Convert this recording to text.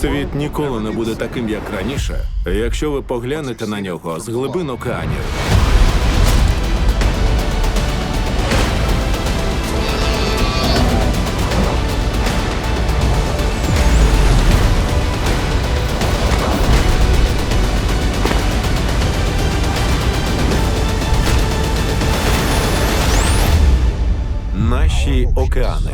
Світ ніколи не буде таким, як раніше, якщо ви поглянете на нього з глибин океанів. Наші океани.